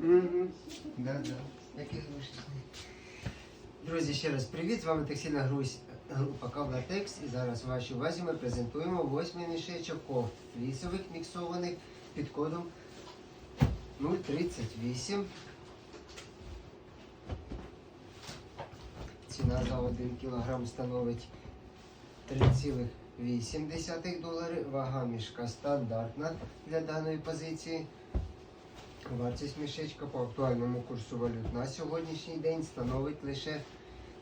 Угу. Да, да. Який вишний. Друзі, ще раз привіт! З вами текстильна грусь група Кавлатекс. І зараз в вашій увазі ми презентуємо восьмий мішечок кофт флісових міксованих під кодом 038. Ціна за 1 кг становить 3,8 долари. Вага мішка стандартна для даної позиції. Вартість мішечка по актуальному курсу валют на сьогоднішній день становить лише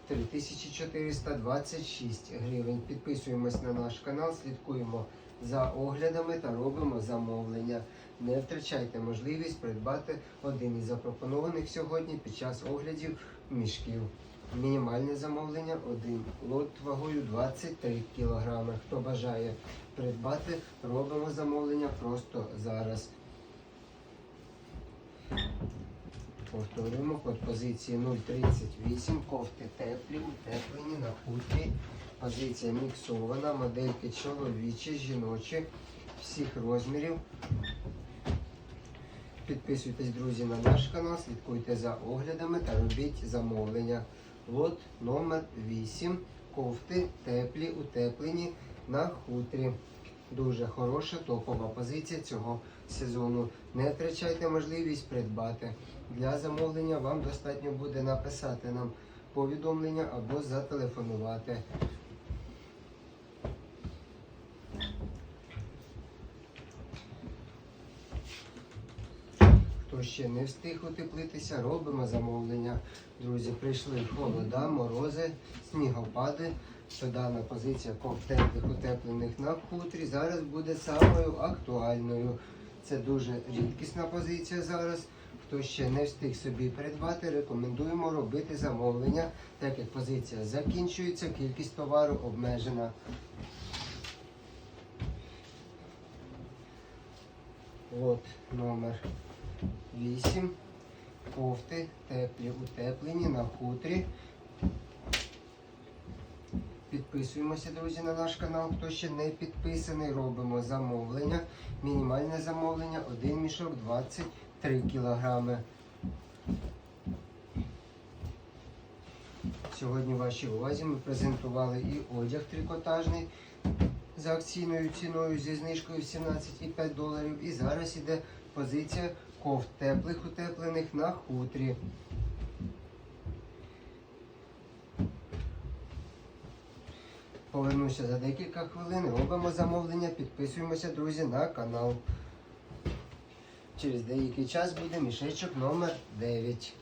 3426 гривень. Підписуємось на наш канал, слідкуємо за оглядами та робимо замовлення. Не втрачайте можливість придбати один із запропонованих сьогодні під час оглядів мішків. Мінімальне замовлення один лот вагою 23 кг. Хто бажає придбати, робимо замовлення просто зараз. Повторюємо код позиції 038, кофти теплі, утеплені на хутрі. Позиція міксована, модельки чоловічі, жіночі, всіх розмірів. Підписуйтесь, друзі, на наш канал, слідкуйте за оглядами та робіть замовлення. Лот номер 8. Кофти теплі, утеплені на хутрі. Дуже хороша топова позиція цього сезону. Не втрачайте можливість придбати. Для замовлення вам достатньо буде написати нам повідомлення або зателефонувати. Хто ще не встиг утеплитися, робимо замовлення. Друзі, прийшли холода, морози, снігопади. Дана позиція кофтеплих утеплених на хутрі зараз буде самою актуальною. Це дуже рідкісна позиція зараз. Хто ще не встиг собі придбати, рекомендуємо робити замовлення, так як позиція закінчується, кількість товару обмежена. От номер 8. Кофти теплі утеплені на хутрі. Підписуємося, друзі, на наш канал. Хто ще не підписаний, робимо замовлення. Мінімальне замовлення один мішок 23 кілограми. Сьогодні в вашій увазі ми презентували і одяг трикотажний за акційною ціною зі знижкою 17,5 доларів. І зараз іде позиція кофт теплих утеплених на хутрі. Повернуся за декілька хвилин, робимо замовлення, підписуємося, друзі, на канал. Через деякий час буде мішечок номер 9.